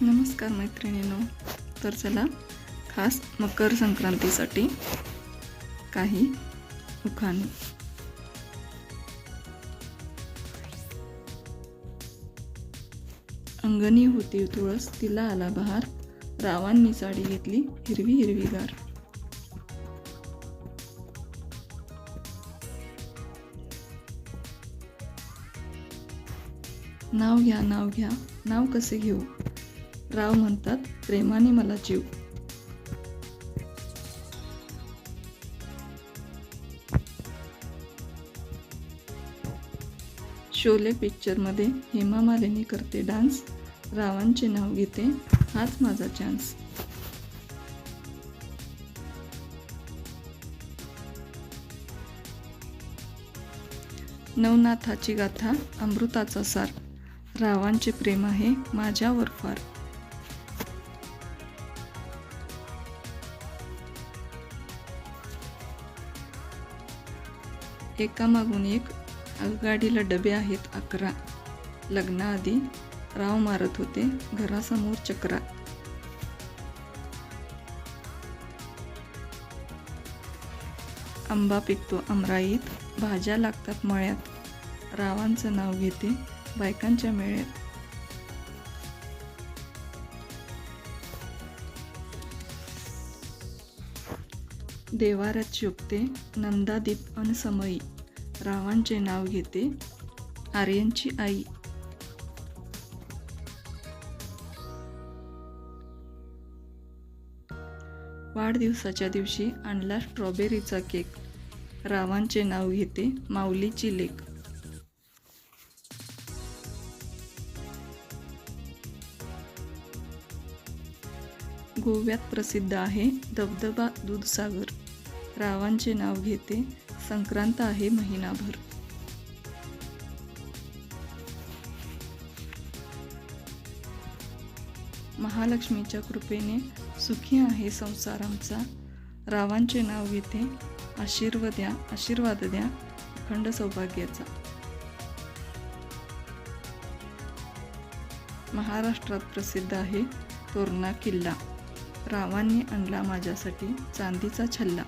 नमस्कार मैत्रिणीनो. तर चला खास मकर संक्रांतीसाठी काही उखाणे. अंगणी होती तुळस तिला आला बहार. रावांनी साडी घेतली हिरवी हिरवीगार. नाव घ्या नाव घ्या. नाव कसे घेऊ? राव म्हणतात प्रेमाने मला जीव. शोले पिक्चरमध्ये हेमा मालिनी करते डान्स रावांचे नाव घेते हाच माझा चान्स नवनाथाची गाथा अमृताचा सार. रावांचे प्रेम आहे माझ्यावर फार. एकामागून एक आगगाडीला डबे आहेत अकरा. लग्नाआधी राव मारत होते घरासमोर चक्रा. आंबा पिकतो अमराईत. भाज्या लागतात मळ्यात. रावांचं नाव घेते बायकांच्या मेळ्यात. देवाऱ्यात शोभते नंदादीप अनसमयी. रावांचे नाव घेते आर्यांची आई. वाढदिवसाच्या दिवशी आणला स्ट्रॉबेरीचा केक. रावांचे नाव घेते माऊलीची लेक. गोव्यात प्रसिद्ध आहे धबधबा दूधसागर. रावांचे नाव घेते. संक्रांत आहे महिनाभर. महालक्ष्मीच्या कृपेने सुखी आहे संसार आमचा. रावांचे नाव घेते. आशीर्वाद द्या आशीर्वाद द्या अखंड सौभाग्याचा. महाराष्ट्रात प्रसिद्ध आहे तोरणा किल्ला. रावांनी आणला माझ्यासाठी चांदीचा छल्ला.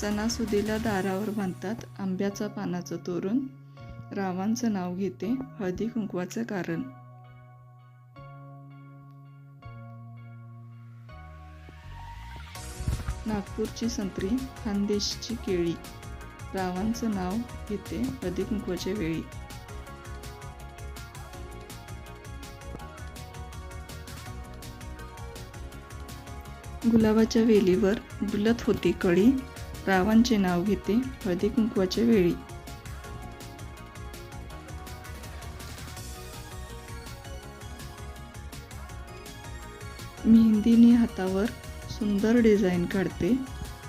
सणासुदीला दारावर बांधतात आंब्याचा पानाचं तोरण. रावांचं नाव घेते हळदी कुंकवाचं कारण. नागपूरची संत्री खानदेशची केळी. रावांचं नाव घेते हळदी कुंकवाच्या वेळी. गुलाबाच्या वेलीवर डुलत होती कळी. रावांचे नाव घेते हळदी कुंकवाच्या वेळी. मेहंदीने हातावर सुंदर डिझाईन काढते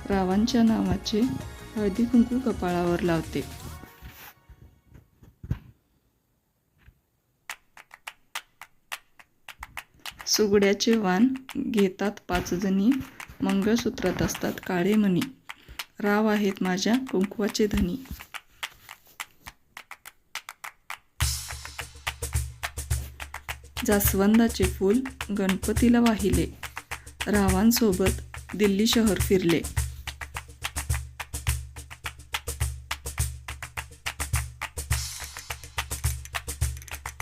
रावांच्या नावाचे हळदी कुंकू कपाळावर लावते. सुगड्याचे वाण घेतात पाच जणी मंगळसूत्रात असतात काळे मणी. राव आहेत माझ्या कुंकवाचे धनी. जास्वंदाचे फूल गणपतीला वाहिले. रावांसोबत दिल्ली शहर फिरले.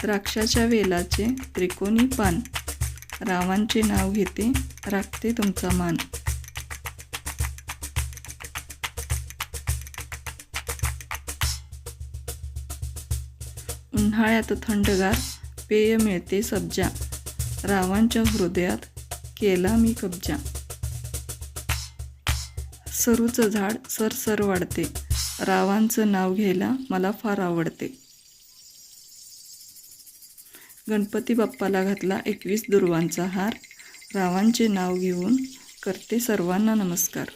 द्राक्षाच्या वेलाचे त्रिकोणी पान. रावांचे नाव घेते राखते तुमचा मान. उन्हाळ्यात थंडगार पेय मिळते सब्जा. रावांच्या हृदयात केला मी कब्जा. सरूचं झाड सरसर वाढते. रावांचं नाव घ्यायला मला फार आवडते. गणपती बाप्पाला घातला एकवीस दुर्वांचा हार. रावांचे नाव घेऊन करते सर्वांना नमस्कार.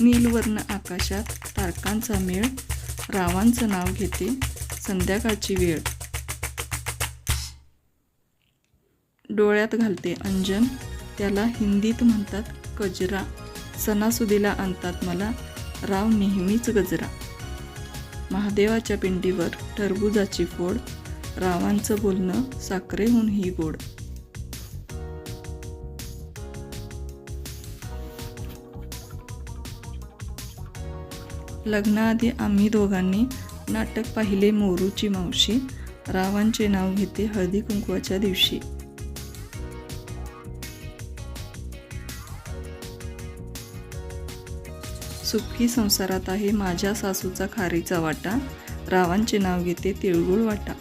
नीलवर्ण आकाशात तारकांचा मेळ रावांचं नाव घेते संध्याकाळची वेळ. डोळ्यात घालते अंजन त्याला हिंदीत म्हणतात कजरा. सणासुदीला आणतात मला राव नेहमीच गजरा. महादेवाच्या पिंडीवर टरबुजाची फोड रावांचं बोलणं साखरेहून ही गोड. लग्नाआधी आम्ही दोघांनी नाटक पाहिले मोरूची मावशी. रावांचे नाव घेते हळदी कुंकवाच्या दिवशी. सुखी संसारात आहे माझ्या सासूचा खारीचा वाटा. रावांचे नाव घेते तिळगुळ वाटा.